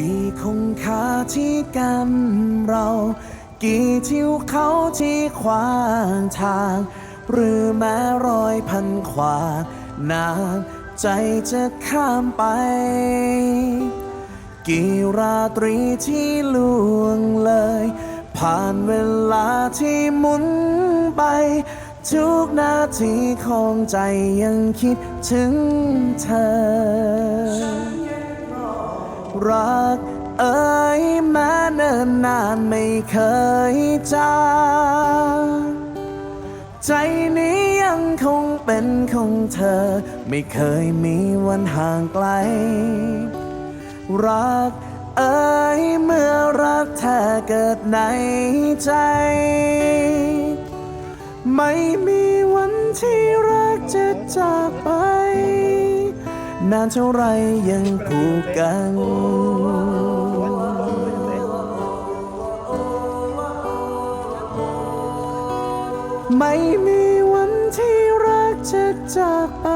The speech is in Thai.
กี่คงคาที่กันเรา กี่ทิวเขาที่ขวางทาง หรือแม้รอยพันขวานานใจจะข้ามไป กี่ราตรีที่ล่วงเลย ผ่านเวลาที่หมุนไป ทุกนาทีของใจยังคิดถึงเธอ รัก เอ่ยแม้เนิ่นนานไม่เคยจางใจนี้ยังคงเป็นของเธอ ไม่เคยมีวันห่างไกล รักเอ่ยเมื่อรักแท้เกิดในใจ ไม่มีวันที่รักจะจากไป นานเท่าไรยังผูกกัน ไม่มีวันที่รักจะจากไป